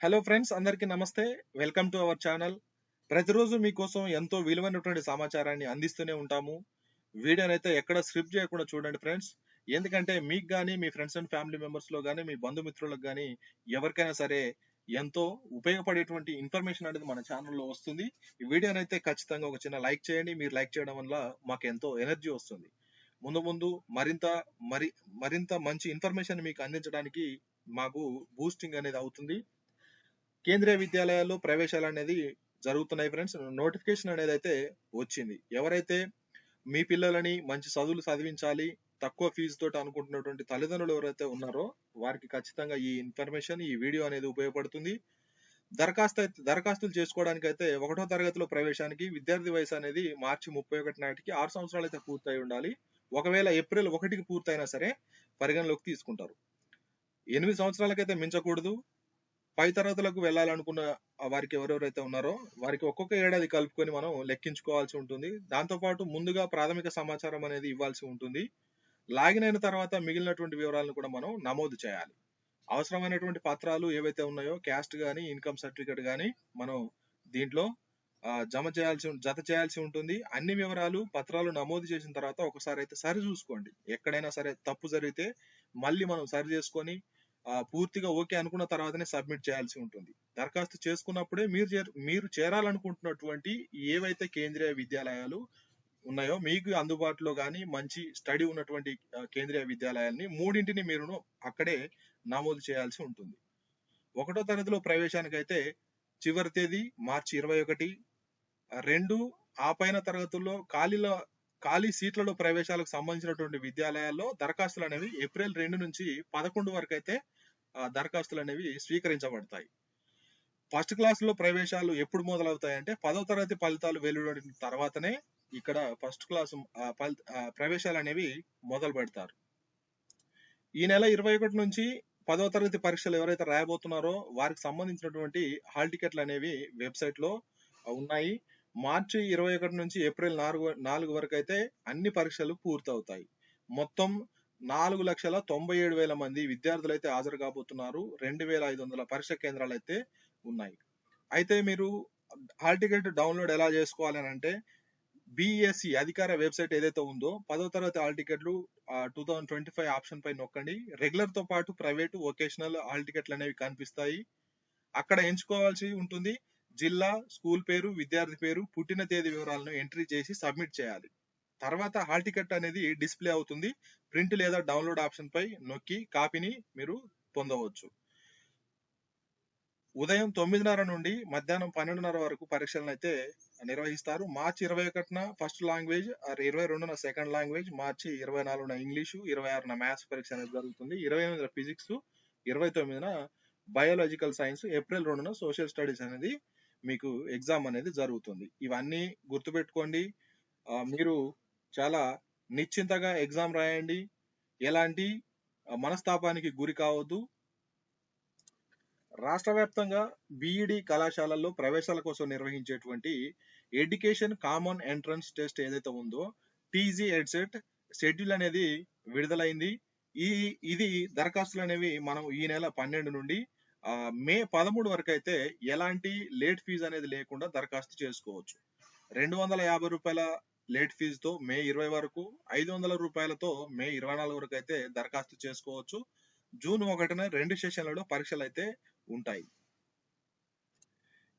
Hello friends అందరికీ నమస్తే. Welcome to our channel ప్రతిరోజు మీకోసం ఎంతో విలువైనటువంటి సమాచారాన్ని అందిస్తూనే ఉంటాము. వీడియోని అయితే ఎక్కడ స్క్రిప్ట్ చేయకుండా చూడండి ఫ్రెండ్స్ ఎందుకంటే మీకు కానీ మీ ఫ్రెండ్స్ అండ్ ఫ్యామిలీ మెంబర్స్లో కానీ మీ బంధుమిత్రులకు కానీ ఎవరికైనా సరే ఎంతో ఉపయోగపడేటువంటి ఇన్ఫర్మేషన్ అనేది మన ఛానల్లో వస్తుంది. ఈ వీడియోని అయితే ఖచ్చితంగా ఒక చిన్న లైక్ చేయండి. మీరు లైక్ చేయడం వల్ల మాకు ఎంతో ఎనర్జీ వస్తుంది. ముందు ముందు మరింత మరి మరింత మంచి ఇన్ఫర్మేషన్ మీకు అందించడానికి మాకు బూస్టింగ్ అనేది అవుతుంది. కేంద్రీయ విద్యాలయాల్లో ప్రవేశాలు అనేది జరుగుతున్నాయి ఫ్రెండ్స్ నోటిఫికేషన్ అనేది అయితే వచ్చింది. ఎవరైతే మీ పిల్లలని మంచి చదువులు చదివించాలి తక్కువ ఫీజు తోటి అనుకుంటున్నటువంటి తల్లిదండ్రులు ఎవరైతే ఉన్నారో వారికి ఖచ్చితంగా ఈ ఇన్ఫర్మేషన్ ఈ వీడియో అనేది ఉపయోగపడుతుంది. దరఖాస్తు అయితే దరఖాస్తులు చేసుకోవడానికి అయితే ఒకటో తరగతిలో ప్రవేశానికి విద్యార్థి వయసు అనేది మార్చి ముప్పై ఒకటి నాటికి ఆరు సంవత్సరాలు అయితే పూర్తయి ఉండాలి. ఒకవేళ ఏప్రిల్ ఒకటికి పూర్తయినా సరే పరిగణలోకి తీసుకుంటారు. ఎనిమిది సంవత్సరాలకైతే మించకూడదు. పై తరగతులకు వెళ్ళాలనుకున్న వారికి ఎవరెవరైతే ఉన్నారో వారికి ఒక్కొక్క ఏడాది కలుపుకొని మనం లెక్కించుకోవాల్సి ఉంటుంది. దాంతోపాటు ముందుగా ప్రాథమిక సమాచారం అనేది ఇవ్వాల్సి ఉంటుంది. లాగిన్ అయిన తర్వాత మిగిలినటువంటి వివరాలను కూడా మనం నమోదు చేయాలి. అవసరమైనటువంటి పత్రాలు ఏవైతే ఉన్నాయో క్యాస్ట్ కానీ ఇన్కమ్ సర్టిఫికేట్ కానీ మనం దీంట్లో జమ చేయాల్సి జత చేయాల్సి ఉంటుంది. అన్ని వివరాలు పత్రాలు నమోదు చేసిన తర్వాత ఒకసారి అయితే సరి చూసుకోండి. ఎక్కడైనా సరే తప్పు జరిగితే మళ్ళీ మనం సరి చేసుకొని పూర్తిగా ఓకే అనుకున్న తర్వాతనే సబ్మిట్ చేయాల్సి ఉంటుంది. దరఖాస్తు చేసుకున్నప్పుడే మీరు మీరు చేరాలనుకుంటున్నటువంటి ఏవైతే కేంద్రీయ విద్యాలయాలు ఉన్నాయో మీకు అందుబాటులో కానీ మంచి స్టడీ ఉన్నటువంటి కేంద్రీయ విద్యాలయాల్ని మూడింటిని మీరు అక్కడే నమోదు చేయాల్సి ఉంటుంది. ఒకటో తరగతిలో ప్రవేశానికైతే చివరి తేదీ మార్చి ఇరవై ఒకటి. రెండు ఆ పైన తరగతుల్లో ఖాళీల ఖాళీ సీట్లలో ప్రవేశాలకు సంబంధించినటువంటి విద్యాలయాల్లో దరఖాస్తులు అనేవి ఏప్రిల్ రెండు నుంచి పదకొండు వరకు అయితే దరఖాస్తులు అనేవి స్వీకరించబడతాయి. ఫస్ట్ క్లాసులో ప్రవేశాలు ఎప్పుడు మొదలవుతాయి అంటే పదో తరగతి ఫలితాలు వెలువడిన తర్వాతనే ఇక్కడ ఫస్ట్ క్లాస్ ప్రవేశాలు అనేవి మొదలు పెడతారు ఈ నెల ఇరవై ఒకటి నుంచి పదవ తరగతి పరీక్షలు ఎవరైతే రాయబోతున్నారో వారికి సంబంధించినటువంటి హాల్ టికెట్లు అనేవి వెబ్సైట్లో ఉన్నాయి. మార్చి ఇరవై ఒకటి నుంచి ఏప్రిల్ నాలుగు నాలుగు వరకు అయితే అన్ని పరీక్షలు పూర్తవుతాయి. మొత్తం నాలుగు లక్షల తొంభై ఏడు వేల మంది విద్యార్థులు అయితే హాజరు కాబోతున్నారు. రెండు వేల ఐదు వందల పరీక్ష కేంద్రాలు అయితే ఉన్నాయి. అయితే మీరు హాల్ టికెట్ డౌన్లోడ్ ఎలా చేసుకోవాలి అని అంటే బిఎస్సి అధికార వెబ్సైట్ ఏదైతే ఉందో పదో తరగతి హాల్ టికెట్లు two thousand twenty five option పై నొక్కండి. రెగ్యులర్తో పాటు ప్రైవేట్ వొకేషనల్ హాల్ టికెట్లు అనేవి కనిపిస్తాయి. అక్కడ ఎంచుకోవాల్సి ఉంటుంది. జిల్లా స్కూల్ పేరు విద్యార్థి పేరు పుట్టిన తేదీ వివరాలను ఎంట్రీ చేసి సబ్మిట్ చేయాలి. తర్వాత హాల్ టికెట్ అనేది డిస్ప్లే అవుతుంది. ప్రింట్ లేదా డౌన్లోడ్ ఆప్షన్ పై నొక్కి కాపీని మీరు పొందవచ్చు. ఉదయం తొమ్మిదిన్నర నుండి మధ్యాహ్నం పన్నెండున్నర వరకు పరీక్షలను అయితే నిర్వహిస్తారు. మార్చి ఇరవై ఒకటిన ఫస్ట్ లాంగ్వేజ్ ఇరవై రెండున సెకండ్ లాంగ్వేజ్ మార్చి ఇరవై నాలుగున ఇంగ్లీషు ఇరవై ఆరున మ్యాథ్స్ పరీక్ష అనేది జరుగుతుంది. ఇరవై ఎనిమిదిన ఫిజిక్స్ ఇరవై తొమ్మిదిన బయాలజికల్ సైన్స్ ఏప్రిల్ రెండున సోషల్ స్టడీస్ అనేది మీకు ఎగ్జామ్ అనేది జరుగుతుంది. ఇవన్నీ గుర్తుపెట్టుకోండి. మీరు చాలా నిశ్చింతగా ఎగ్జామ్ రాయండి. ఎలాంటి మనస్తాపానికి గురి కావద్దు. రాష్ట్ర వ్యాప్తంగా బీఈడి కళాశాలల్లో ప్రవేశాల కోసం నిర్వహించేటువంటి ఎడ్యుకేషన్ కామన్ ఎంట్రన్స్ టెస్ట్ ఏదైతే ఉందో టీజీ ఎడ్సెట్ షెడ్యూల్ అనేది విడుదలైంది. ఈ ఇది దరఖాస్తులు అనేవి మనం ఈ నెల పన్నెండు నుండి మే పదమూడు వరకు అయితే ఎలాంటి లేట్ ఫీజు అనేది లేకుండా దరఖాస్తు చేసుకోవచ్చు. రెండు వందల యాభై రూపాయల లేట్ ఫీజుతో మే ఇరవై వరకు ఐదు వందల రూపాయలతో మే ఇరవై నాలుగు వరకు అయితే దరఖాస్తు చేసుకోవచ్చు. జూన్ ఒకటిన రెండు సెషన్లలో పరీక్షలు అయితే ఉంటాయి.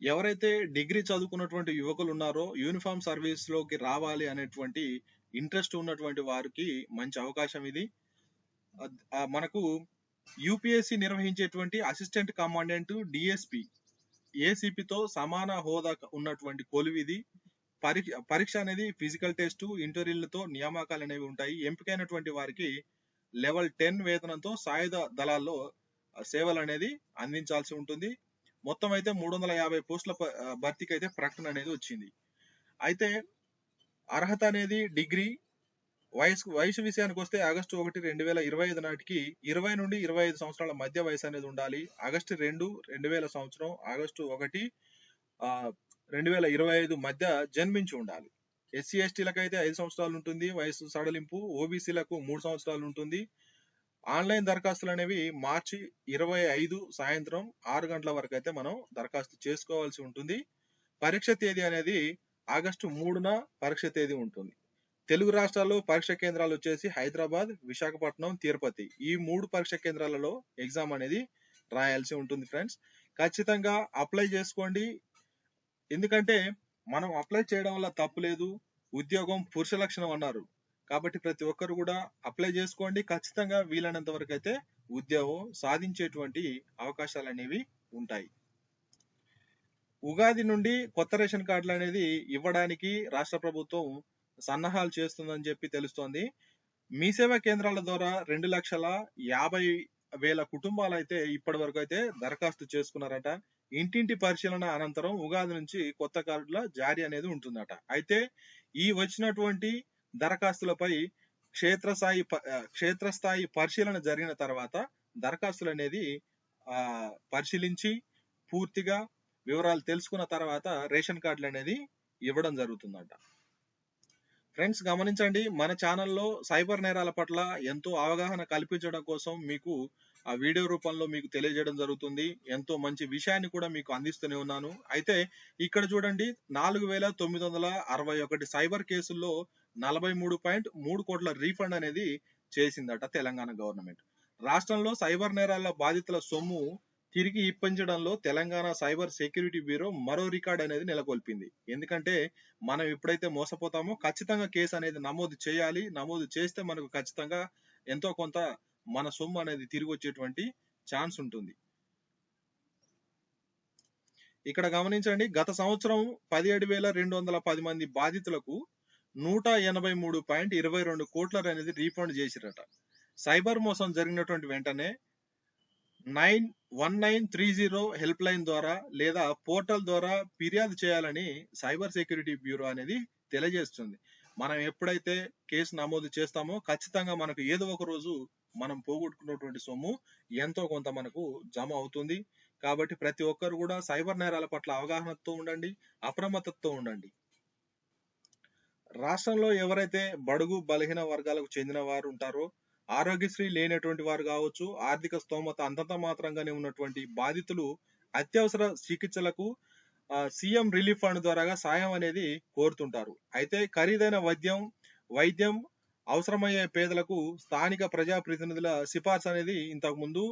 ఎవరైతే డిగ్రీ చదువుకున్నటువంటి యువకులు ఉన్నారో యూనిఫామ్ సర్వీస్లోకి రావాలి అనేటువంటి ఇంట్రెస్ట్ ఉన్నటువంటి వారికి మంచి అవకాశం ఇది. మనకు యూపీఎస్సీ నిర్వహించేటువంటి అసిస్టెంట్ కమాండెంట్ డిఎస్పి ఏసీపీతో సమాన హోదా ఉన్నటువంటి కొలువిది. పరీక్ష పరీక్ష అనేది ఫిజికల్ టెస్ట్ ఇంటర్వ్యూలతో నియామకాలు అనేవి ఉంటాయి. ఎంపికైనటువంటి వారికి లెవెల్ టెన్ వేతనంతో సాయుధ దళాల్లో సేవలు అనేది అందించాల్సి ఉంటుంది. మొత్తం అయితే మూడు వందల యాభై పోస్టుల భర్తీకి అయితే ప్రకటన అనేది వచ్చింది. అయితే అర్హత అనేది డిగ్రీ వయసు వయసు విషయానికి వస్తే ఆగస్టు ఒకటి రెండు వేల ఇరవై ఐదు నాటికి ఇరవై నుండి ఇరవై ఐదు సంవత్సరాల మధ్య వయసు అనేది ఉండాలి. ఆగస్టు రెండు రెండు వేల సంవత్సరం ఆగస్టు ఒకటి ఆ రెండు వేల ఇరవై ఐదు మధ్య జన్మించి ఉండాలి. ఎస్సీ ఎస్టీలకు అయితే ఐదు సంవత్సరాలు ఉంటుంది. వయసు సడలింపు ఓబీసీలకు మూడు సంవత్సరాలు ఉంటుంది. ఆన్లైన్ దరఖాస్తులు అనేవి మార్చి ఇరవై ఐదు సాయంత్రం ఆరు గంటల వరకు అయితే మనం దరఖాస్తు చేసుకోవాల్సి ఉంటుంది. పరీక్ష తేదీ అనేది ఆగస్టు మూడున పరీక్ష తేదీ ఉంటుంది. తెలుగు రాష్ట్రాల్లో పరీక్ష కేంద్రాలు వచ్చేసి హైదరాబాద్ విశాఖపట్నం తిరుపతి. ఈ మూడు పరీక్ష కేంద్రాలలో ఎగ్జామ్ అనేది రాయాల్సి ఉంటుంది ఫ్రెండ్స్. ఖచ్చితంగా అప్లై చేసుకోండి. ఎందుకంటే మనం అప్లై చేయడం వల్ల తప్పు లేదు. ఉద్యోగం పురుష లక్షణం అన్నారు. కాబట్టి ప్రతి ఒక్కరు కూడా అప్లై చేసుకోండి. ఖచ్చితంగా వీలైనంత వరకు అయితే ఉద్యోగం సాధించేటువంటి అవకాశాలు అనేవి ఉంటాయి. ఉగాది నుండి కొత్త రేషన్ కార్డులు అనేది ఇవ్వడానికి రాష్ట్ర ప్రభుత్వం సన్నాహాలు చేస్తుందని చెప్పి తెలుస్తోంది. మీ సేవా కేంద్రాల ద్వారా రెండు లక్షల యాభై వేల కుటుంబాలు అయితే ఇప్పటి వరకు అయితే దరఖాస్తు చేసుకున్నారట. ఇంటింటి పరిశీలన అనంతరం ఉగాది నుంచి కొత్త కార్డుల జారీ అనేది ఉంటుందట. అయితే ఈ వచ్చినటువంటి దరఖాస్తులపై క్షేత్రస్థాయి క్షేత్రస్థాయి పరిశీలన జరిగిన తర్వాత దరఖాస్తులు అనేది ఆ పరిశీలించి పూర్తిగా వివరాలు తెలుసుకున్న తర్వాత రేషన్ కార్డులు అనేది ఇవ్వడం జరుగుతుందట. ఫ్రెండ్స్ గమనించండి మన ఛానల్లో సైబర్ నేరాల పట్ల ఎంతో అవగాహన కల్పించడం కోసం మీకు ఆ వీడియో రూపంలో మీకు తెలియజేయడం జరుగుతుంది. ఎంతో మంచి విషయాన్ని కూడా మీకు అందిస్తూనే ఉన్నాను. అయితే ఇక్కడ చూడండి నాలుగు వేల తొమ్మిది వందల అరవై ఒకటి సైబర్ కేసుల్లో నలభై మూడు పాయింట్ మూడు కోట్ల రీఫండ్ అనేది చేసిందట తెలంగాణ గవర్నమెంట్. రాష్ట్రంలో సైబర్ నేరాల బాధితుల సొమ్ము తిరిగి ఇప్పించడంలో తెలంగాణ సైబర్ సెక్యూరిటీ బ్యూరో మరో రికార్డ్ అనేది నెలకొల్పింది. ఎందుకంటే మనం ఎప్పుడైతే మోసపోతామో ఖచ్చితంగా కేసు అనేది నమోదు చేయాలి. నమోదు చేస్తే మనకు ఖచ్చితంగా ఎంతో కొంత మన సొమ్ము అనేది తిరిగి వచ్చేటువంటి ఛాన్స్ ఉంటుంది. ఇక్కడ గమనించండి గత సంవత్సరం పదిహేడు వేల రెండు వందల పది మంది బాధితులకు నూట ఎనభై మూడు పాయింట్ ఇరవై రెండు కోట్ల అనేది రీఫండ్ చేసిరట. సైబర్ మోసం జరిగినటువంటి వెంటనే nine one nine three zero helpline ద్వారా లేదా పోర్టల్ ద్వారా ఫిర్యాదు చేయాలని సైబర్ సెక్యూరిటీ బ్యూరో అనేది తెలియజేస్తుంది. మనం ఎప్పుడైతే కేసు నమోదు చేస్తామో ఖచ్చితంగా మనకు ఏదో ఒక రోజు మనం పోగొట్టుకున్నటువంటి సొమ్ము ఎంతో కొంత మనకు జమ అవుతుంది. కాబట్టి ప్రతి ఒక్కరు కూడా సైబర్ నేరాల పట్ల అవగాహనతో ఉండండి అప్రమత్తతో ఉండండి. రాష్ట్రంలో ఎవరైతే బడుగు బలహీన వర్గాలకు చెందిన వారు ఉంటారో ఆరోగ్యశ్రీ లేనటువంటి వారు కావచ్చు ఆర్థిక స్తోమత అంతంత మాత్రంగానే ఉన్నటువంటి బాధితులు అత్యవసర చికిత్సలకు సీఎం రిలీఫ్ ఫండ్ ద్వారా సాయం అనేది కోరుతుంటారు. అయితే ఖరీదైన వైద్యం వైద్యం అవసరమయ్యే పేదలకు స్థానిక ప్రజాప్రతినిధుల సిఫార్సు అనేది ఇంతకు ముందు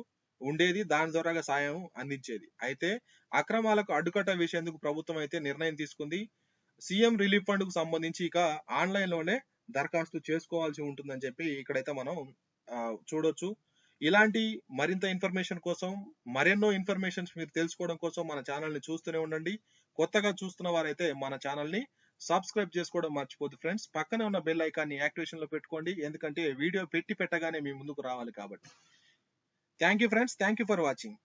ఉండేది దాని ద్వారా సాయం అందించేది. అయితే అక్రమాలకు అడ్డుకట్ట వేసేందుకు ప్రభుత్వం అయితే నిర్ణయం తీసుకుంది. సీఎం రిలీఫ్ ఫండ్కు సంబంధించి ఇక ఆన్లైన్లోనే దరఖాస్తు చేసుకోవాల్సి ఉంటుందని చెప్పి ఇక్కడైతే మనం చూడొచ్చు. ఇలాంటి మరింత ఇన్ఫర్మేషన్ కోసం మరెన్నో ఇన్ఫర్మేషన్స్ మీరు తెలుసుకోవడం కోసం మన ఛానల్ని చూస్తూనే ఉండండి. కొత్తగా చూస్తున్న వారైతే మన ఛానల్ని సబ్స్క్రైబ్ చేసుకోవడం మర్చిపోద్దు ఫ్రెండ్స్. పక్కనే ఉన్న బెల్ ఐకాన్ని యాక్టివేషన్లో పెట్టుకోండి. ఎందుకంటే వీడియో పెట్టి పెట్టగానే మీ ముందుకు రావాలి కాబట్టి. Thank you friends. Thank you for watching.